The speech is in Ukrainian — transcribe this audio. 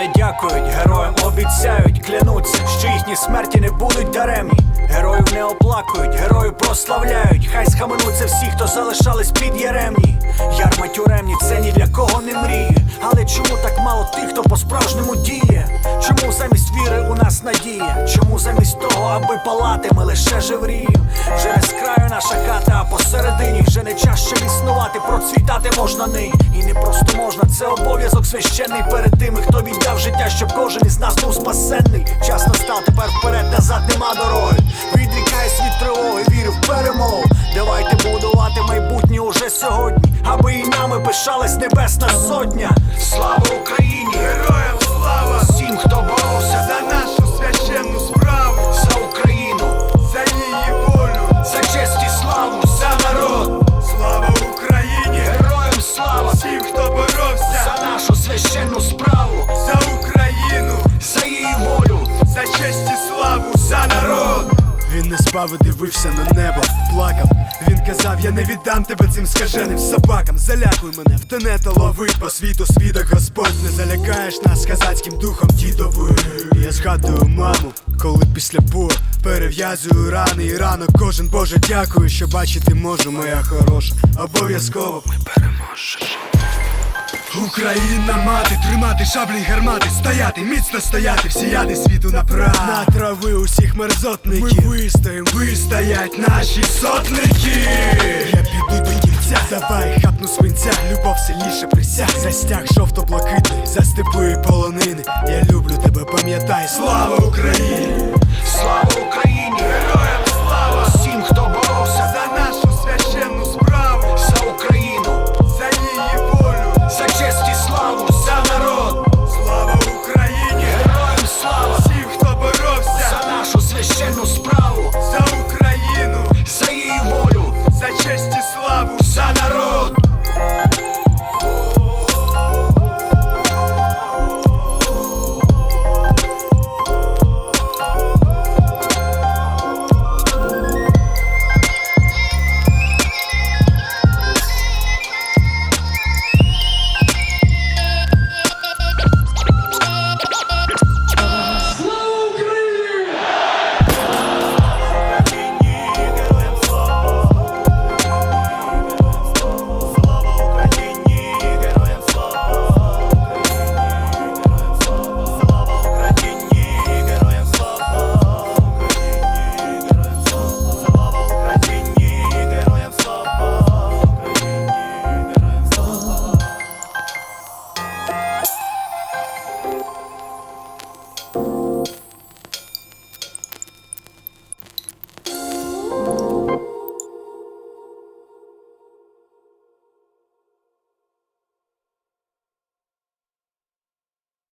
не дякують, героям обіцяють, клянуться, що їхні смерті не будуть даремні. Героїв не оплакують, герою прославляють. Хай схаменуться всі, хто залишались під яремні. Ярма тюремні це ні для кого не мріє. Але чому так мало тих, хто по-справжньому діє? Чому замість віри у нас надія? Чому замість того, аби палати, ми лише жевріємо? Вже не з краю наша хата, а посередині вже не чаще існувати, процвітати можна нині. І не просто можна, це обов'язок священний перед тими, хто віддав життя, щоб кожен із нас був спасенний. Час настав, тепер вперед, назад нема дороги. Відрікає світ тривоги, вірю в перемогу. Давайте будувати майбутнє уже сьогодні, аби і нами пишалась небесна сотня. Слава Україні! І дивився на небо, плакав. Він казав, я не віддам тебе цим скаженим собакам. Залякуй мене, втоне та ловить по світу свідок Господь. Не залякаєш нас казацьким духом дідовою. Я згадую маму, коли після бою перев'язую рани і ранок кожен Боже, дякую, що бачити можу, моя хороша. Обов'язково ми переможемо. Україна мати, тримати шаблі гармати, стояти, міцно стояти, всіяти світу направ. На трави усіх мерзотників. Ми вистоїм, вистоять наші сотники. Я піду до кінця, давай хапну свинця Любов сильніше присяг, застяг жовто-блакитний За степи і полонини. Я люблю тебе, пам'ятай, слава Україні! Слава!